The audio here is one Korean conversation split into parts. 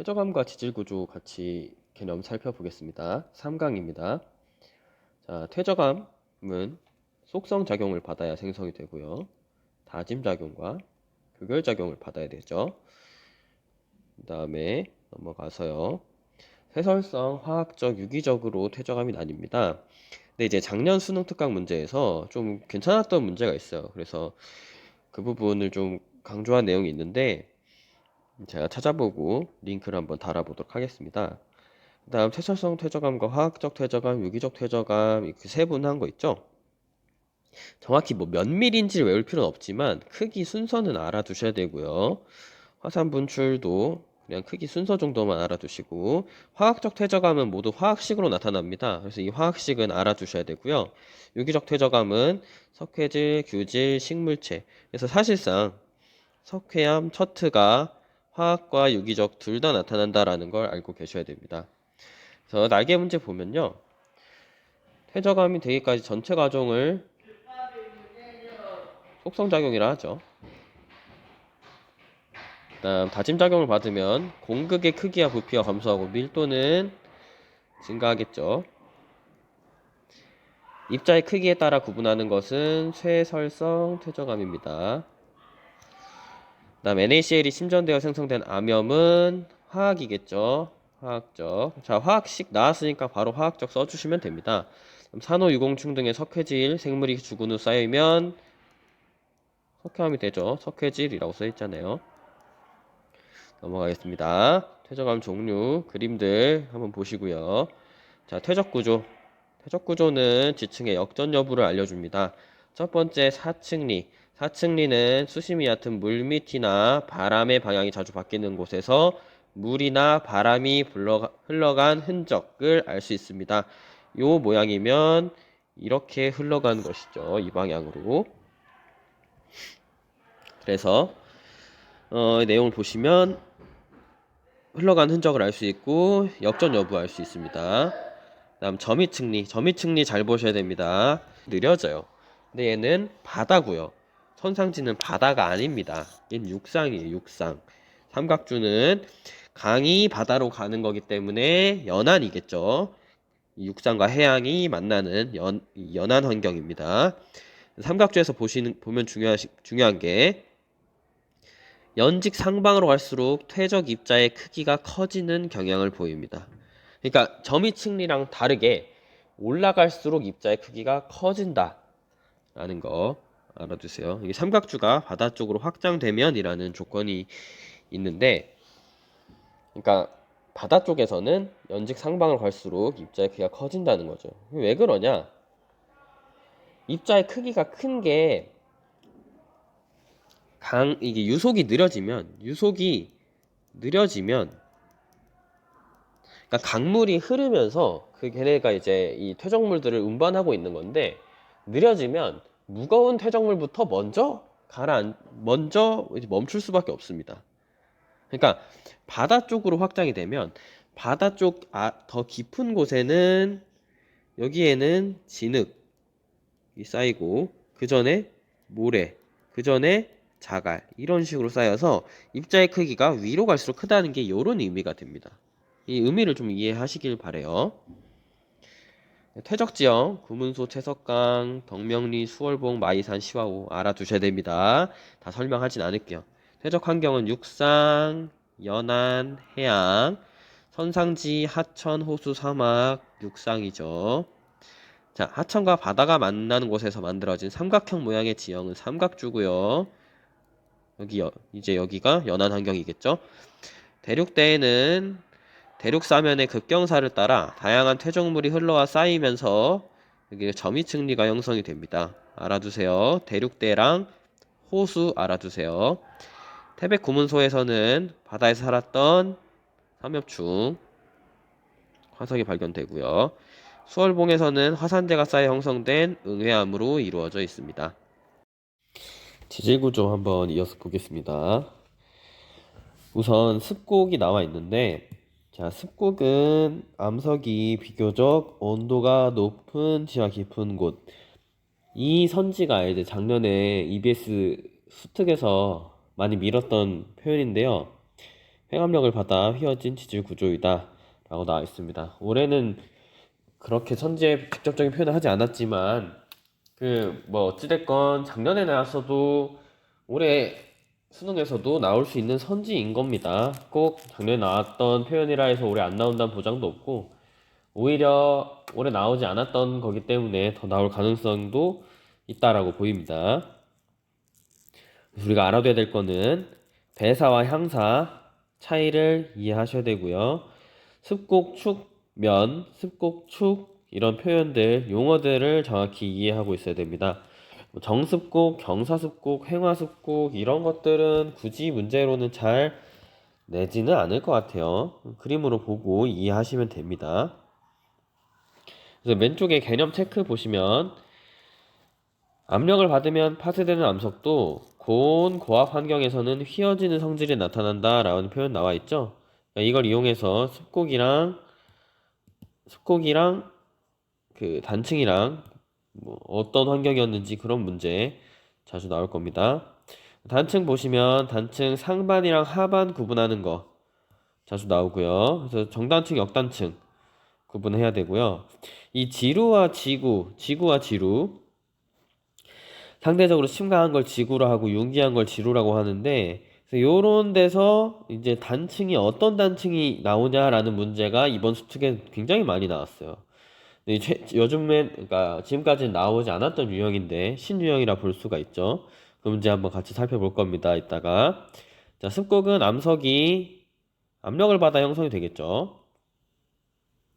퇴적암과 지질 구조 같이 개념 살펴보겠습니다. 3강입니다. 자, 퇴적암은 속성 작용을 받아야 생성이 되고요. 다짐 작용과 교결 작용을 받아야 되죠. 그다음에 넘어가서요. 세설성, 화학적, 유기적으로 퇴적암이 나뉩니다. 근데 이제 작년 수능 특강 문제에서 좀 괜찮았던 문제가 있어요. 그래서 그 부분을 좀 강조한 내용이 있는데 제가 찾아보고 링크를 한번 달아보도록 하겠습니다. 그 다음 퇴설성 퇴적암과 화학적 퇴적암, 유기적 퇴적암 이렇게 세분한 거 있죠? 정확히 뭐 몇 밀인지를 외울 필요는 없지만 크기 순서는 알아두셔야 되고요. 화산 분출도 그냥 크기 순서 정도만 알아두시고 화학적 퇴적암은 모두 화학식으로 나타납니다. 그래서 이 화학식은 알아두셔야 되고요. 유기적 퇴적암은 석회질, 규질, 식물체. 그래서 사실상 석회암, 처트가 화학과 유기적 둘 다 나타난다라는 걸 알고 계셔야 됩니다. 그래서 날개 문제 보면요. 퇴적암이 되기까지 전체 과정을 속성작용이라 하죠. 다음 다짐 작용을 받으면 공극의 크기와 부피가 감소하고 밀도는 증가하겠죠. 입자의 크기에 따라 구분하는 것은 쇠설성 퇴적암입니다. 다음 NaCl이 심전되어 생성된 암염은 화학이겠죠. 화학적. 자, 화학식 나왔으니까 바로 화학적 써주시면 됩니다. 산호 유공충 등의 석회질 생물이 죽은 후 쌓이면 석회암이 되죠. 석회질이라고 써 있잖아요. 넘어가겠습니다. 퇴적암 종류 그림들 한번 보시고요. 자, 퇴적 구조. 퇴적 구조는 지층의 역전 여부를 알려줍니다. 첫 번째 사층리. 사층리는 수심이 얕은 물 밑이나 바람의 방향이 자주 바뀌는 곳에서 물이나 바람이 흘러간 흔적을 알 수 있습니다. 요 모양이면 이렇게 흘러가는 것이죠. 이 방향으로. 그래서 어, 내용을 보시면 흘러간 흔적을 알 수 있고 역전 여부 알 수 있습니다. 다음 점이 층리, 점이 층리 잘 보셔야 됩니다. 느려져요. 근데 얘는 바다고요. 선상지는 바다가 아닙니다. 얘는 육상이에요, 육상. 삼각주는 강이 바다로 가는 거기 때문에 연안이겠죠. 육상과 해양이 만나는 연, 연안 환경입니다. 삼각주에서 보시는 보면 중요한 중요한 게 연직 상방으로 갈수록 퇴적 입자의 크기가 커지는 경향을 보입니다. 그러니까 점이층리랑 다르게 올라갈수록 입자의 크기가 커진다라는 거 알아두세요. 이게 삼각주가 바다 쪽으로 확장되면이라는 조건이 있는데, 그러니까 바다 쪽에서는 연직 상방으로 갈수록 입자의 크기가 커진다는 거죠. 왜 그러냐? 입자의 크기가 큰 게 강 이게 유속이 느려지면 유속이 느려지면 그러니까 강물이 흐르면서 그 걔네가 이제 이 퇴적물들을 운반하고 있는 건데 느려지면 무거운 퇴적물부터 먼저 가라 먼저 멈출 수밖에 없습니다. 그러니까 바다 쪽으로 확장이 되면 바다 쪽더 아, 깊은 곳에는 여기에는 진흙이 쌓이고 그 전에 모래 그 전에 자갈 이런 식으로 쌓여서 입자의 크기가 위로 갈수록 크다는 게 이런 의미가 됩니다. 이 의미를 좀 이해하시길 바래요. 퇴적지형 구문소, 채석강, 덕명리, 수월봉, 마이산, 시와호 알아두셔야 됩니다. 다 설명하진 않을게요. 퇴적 환경은 육상, 연안, 해양, 선상지, 하천, 호수, 사막, 육상이죠. 자, 하천과 바다가 만나는 곳에서 만들어진 삼각형 모양의 지형은 삼각주고요. 여기 이제 여기가 연안 환경이겠죠. 대륙대에는 대륙 사면의 급경사를 따라 다양한 퇴적물이 흘러와 쌓이면서 여기 점이층리가 형성이 됩니다. 알아두세요. 대륙대랑 호수 알아두세요. 태백 구문소에서는 바다에서 살았던 삼엽충 화석이 발견되고요. 수월봉에서는 화산재가 쌓여 형성된 응회암으로 이루어져 있습니다. 지질 구조 한번 이어서 보겠습니다. 우선 습곡이 나와 있는데 자, 습곡은 암석이 비교적 온도가 높은 지하 깊은 곳. 이 선지가 이제 작년에 EBS 수특에서 많이 밀었던 표현인데요. 횡압력을 받아 휘어진 지질 구조이다. 라고 나와 있습니다. 올해는 그렇게 선지에 직접적인 표현을 하지 않았지만, 그, 뭐, 어찌됐건 작년에 나왔어도 올해 수능에서도 나올 수 있는 선지인 겁니다. 꼭 작년에 나왔던 표현이라 해서 올해 안 나온다는 보장도 없고, 오히려 올해 나오지 않았던 거기 때문에 더 나올 가능성도 있다라고 보입니다. 우리가 알아둬야 될 거는 배사와 향사 차이를 이해하셔야 되고요. 습곡, 축, 면, 습곡, 축 이런 표현들, 용어들을 정확히 이해하고 있어야 됩니다. 뭐 정습곡, 경사습곡, 횡화습곡 이런 것들은 굳이 문제로는 잘 내지는 않을 것 같아요. 그림으로 보고 이해하시면 됩니다. 그래서 왼쪽에 개념 체크 보시면 압력을 받으면 파쇄되는 암석도 고온 고압 환경에서는 휘어지는 성질이 나타난다 라는 표현 나와 있죠. 그러니까 이걸 이용해서 습곡이랑 습곡이랑 그 단층이랑 뭐 어떤 환경이었는지 그런 문제 자주 나올 겁니다. 단층 보시면 단층 상반이랑 하반 구분하는 거 자주 나오고요. 그래서 정단층, 역단층 구분해야 되고요. 이 지루와 지구, 지구와 지루 상대적으로 심각한 걸 지구로 하고 용기한 걸 지루라고 하는데 요런 데서 이제 단층이 어떤 단층이 나오냐라는 문제가 이번 수특에 굉장히 많이 나왔어요. 요즘엔 그러니까 지금까지는 나오지 않았던 유형인데 신유형이라 볼 수가 있죠. 그 문제 한번 같이 살펴볼 겁니다. 이따가 자 습곡은 암석이 압력을 받아 형성이 되겠죠.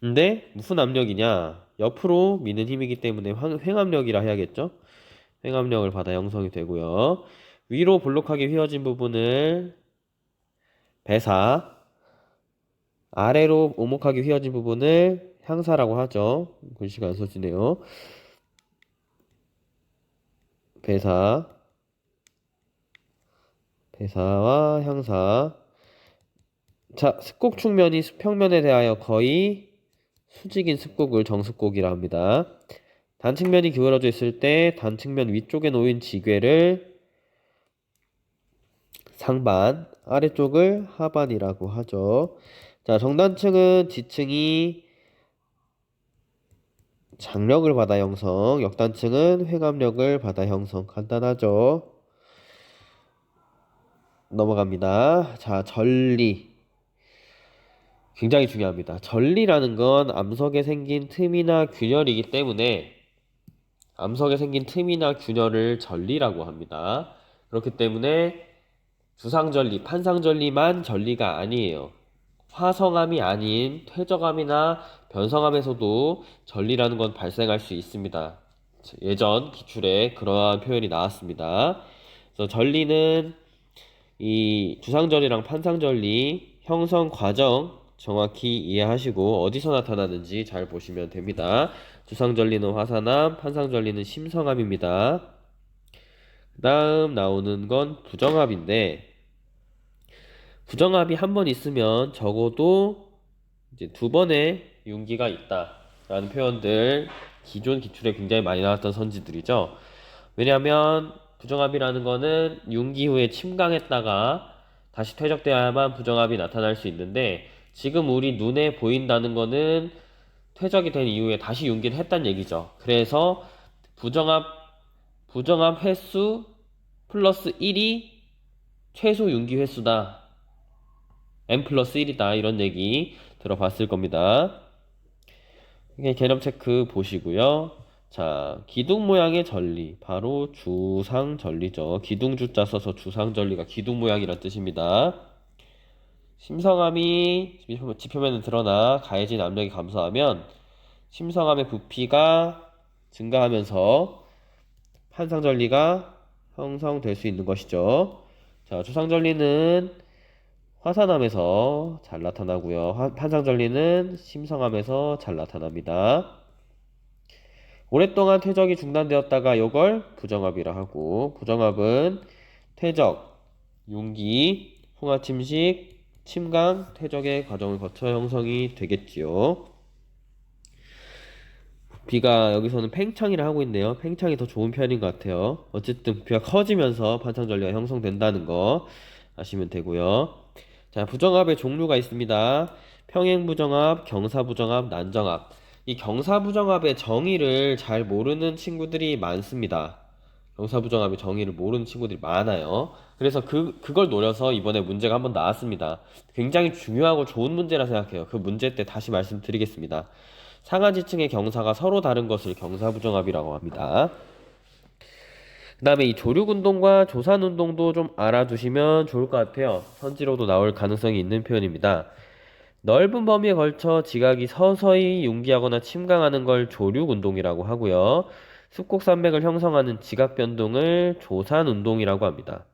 근데 무슨 압력이냐? 옆으로 미는 힘이기 때문에 황- 횡압력이라 해야겠죠. 횡압력을 받아 형성이 되고요. 위로 볼록하게 휘어진 부분을 배사, 아래로 오목하게 휘어진 부분을 향사라고 하죠. 글씨가 안 써지네요. 배사, 배사와 향사. 자, 습곡 축면이 수평면에 대하여 거의 수직인 습곡을 정습곡이라 합니다. 단측면이 기울어져 있을 때 단측면 위쪽에 놓인 지괴를 상반, 아래쪽을 하반이라고 하죠. 자, 정단층은 지층이 장력을 받아 형성, 역단층은 횡압력을 받아 형성. 간단하죠. 넘어갑니다. 자, 전리. 굉장히 중요합니다. 전리라는 건 암석에 생긴 틈이나 균열이기 때문에 암석에 생긴 틈이나 균열을 전리라고 합니다. 그렇기 때문에 주상전리, 판상전리만 전리가 아니에요. 화성암이 아닌 퇴적암이나 변성암에서도 전리라는 건 발생할 수 있습니다. 예전 기출에 그러한 표현이 나왔습니다. 그래서 전리는 이 주상전리랑 판상전리 형성 과정 정확히 이해하시고 어디서 나타나는지 잘 보시면 됩니다. 주상전리는 화산암, 판상전리는 심성암입니다. 그 다음 나오는 건 부정합인데 부정합이 한 번 있으면 적어도 이제 두 번의 윤기가 있다라는 표현들 기존 기출에 굉장히 많이 나왔던 선지들이죠. 왜냐하면 부정합이라는 거는 윤기 후에 침강했다가 다시 퇴적되어야만 부정합이 나타날 수 있는데 지금 우리 눈에 보인다는 거는 퇴적이 된 이후에 다시 윤기를 했단 얘기죠. 그래서 부정합 부정합 횟수 플러스 1이 최소 윤기 횟수다. n 플러스 1이다. 이런 얘기 들어봤을 겁니다. 개념 체크 보시고요. 자, 기둥 모양의 전리. 바로 주상 전리죠. 기둥 주자 써서 주상 전리가 기둥 모양이란 뜻입니다. 심성암이 지표- 지표면에 드러나 가해진 압력이 감소하면 심성암의 부피가 증가하면서 판상전리가 형성될 수 있는 것이죠. 자, 주상전리는 화산암에서 잘 나타나고요. 화- 판상전리는 심성암에서 잘 나타납니다. 오랫동안 퇴적이 중단되었다가 이걸 부정합이라 하고 부정합은 퇴적, 용기, 풍화 침식, 침강, 퇴적의 과정을 거쳐 형성이 되겠지요. 부피가 여기서는 팽창이라 하고 있네요. 팽창이 더 좋은 편인 것 같아요. 어쨌든 부피가 커지면서 판창전리가 형성된다는 거 아시면 되고요. 자, 부정합의 종류가 있습니다. 평행부정합, 경사부정합, 난정합. 이 경사부정합의 정의를 잘 모르는 친구들이 많습니다. 경사부정합의 정의를 모르는 친구들이 많아요. 그래서 그, 그걸 노려서 이번에 문제가 한번 나왔습니다. 굉장히 중요하고 좋은 문제라 생각해요. 그 문제 때 다시 말씀드리겠습니다. 상하 지층의 경사가 서로 다른 것을 경사부정합이라고 합니다. 그 다음에 이 조륙운동과 조산운동도 좀 알아두시면 좋을 것 같아요. 선지로도 나올 가능성이 있는 표현입니다. 넓은 범위에 걸쳐 지각이 서서히 융기하거나 침강하는 걸 조륙운동이라고 하고요. 습곡산맥을 형성하는 지각 변동을 조산운동이라고 합니다.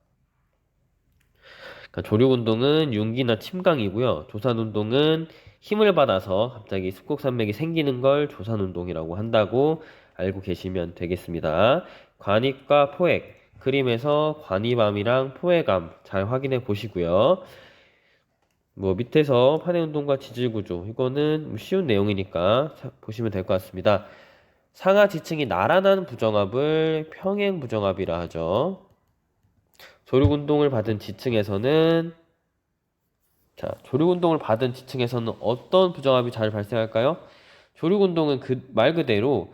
그러니까 조륙운동은 융기나 침강이고요. 조산운동은 힘을 받아서 갑자기 습곡산맥이 생기는 걸 조산운동이라고 한다고 알고 계시면 되겠습니다. 관입과 포획, 그림에서 관입암이랑 포획암 잘 확인해 보시고요. 뭐 밑에서 판해운동과 지질 구조 이거는 쉬운 내용이니까 자- 보시면 될 것 같습니다. 상하 지층이 나란한 부정합을 평행 부정합이라 하죠. 조류운동을 받은 지층에서는 자 조류운동을 받은 지층에서는 어떤 부정합이 잘 발생할까요? 조류운동은 그 말 그대로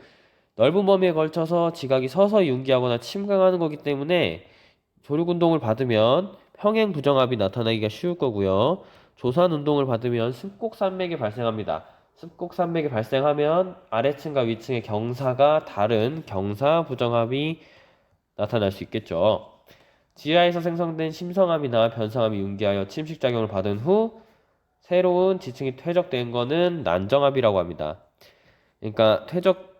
넓은 범위에 걸쳐서 지각이 서서히 융기하거나 침강하는 거기 때문에 조류운동을 받으면 평행 부정합이 나타나기가 쉬울 거고요. 조산 운동을 받으면 습곡산맥이 발생합니다. 습곡산맥이 발생하면 아래층과 위층의 경사가 다른 경사 부정합이 나타날 수 있겠죠. 지하에서 생성된 심성암이나 변성암이 융기하여 침식작용을 받은 후 새로운 지층이 퇴적된 거는 난정합이라고 합니다. 그러니까 퇴적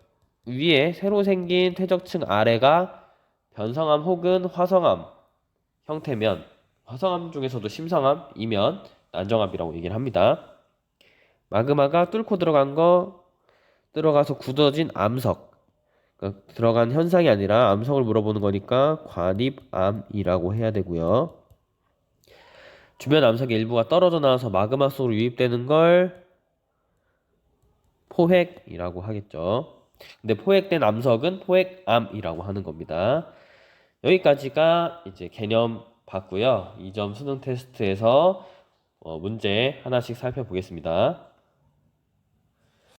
위에 새로 생긴 퇴적층 아래가 변성암 혹은 화성암 형태면 화성암 중에서도 심성암이면 난정압이라고 얘기를 합니다. 마그마가 뚫고 들어간 거 들어가서 굳어진 암석 그러니까 들어간 현상이 아니라 암석을 물어보는 거니까 관입암이라고 해야 되고요. 주변 암석의 일부가 떨어져 나와서 마그마 속으로 유입되는 걸 포획이라고 하겠죠. 근데 포획된 암석은 포획암이라고 하는 겁니다. 여기까지가 이제 개념 봤고요. 2점 수능 테스트에서 어, 문제 하나씩 살펴보겠습니다.